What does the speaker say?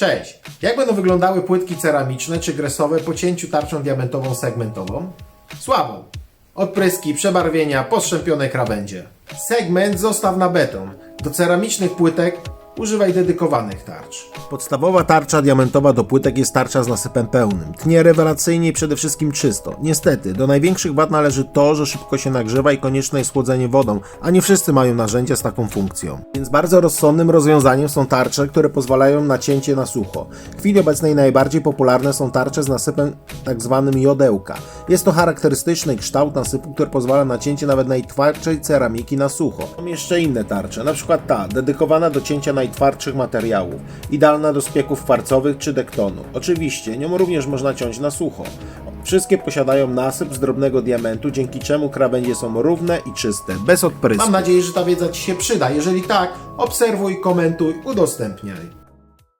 Cześć! Jak będą wyglądały płytki ceramiczne czy gresowe po cięciu tarczą diamentową segmentową? Słabo. Odpryski, przebarwienia, postrzępione krawędzie. Segment zostaw na beton. Do ceramicznych płytek używaj dedykowanych tarcz. Podstawowa tarcza diamentowa do płytek jest tarcza z nasypem pełnym. Tnie rewelacyjnie i przede wszystkim czysto. Niestety, do największych wad należy to, że szybko się nagrzewa i konieczne jest chłodzenie wodą, a nie wszyscy mają narzędzia z taką funkcją. Więc bardzo rozsądnym rozwiązaniem są tarcze, które pozwalają na cięcie na sucho. W chwili obecnej najbardziej popularne są tarcze z nasypem tak zwanym jodełka. Jest to charakterystyczny kształt nasypu, który pozwala na cięcie nawet najtwardszej ceramiki na sucho. Są jeszcze inne tarcze, na przykład ta, dedykowana do cięcia najtwardszych materiałów, idealna do spieków kwarcowych czy dektonu. Oczywiście, nią również można ciąć na sucho. Wszystkie posiadają nasyp z drobnego diamentu, dzięki czemu krawędzie są równe i czyste, bez odprysku. Mam nadzieję, że ta wiedza Ci się przyda. Jeżeli tak, obserwuj, komentuj, udostępniaj.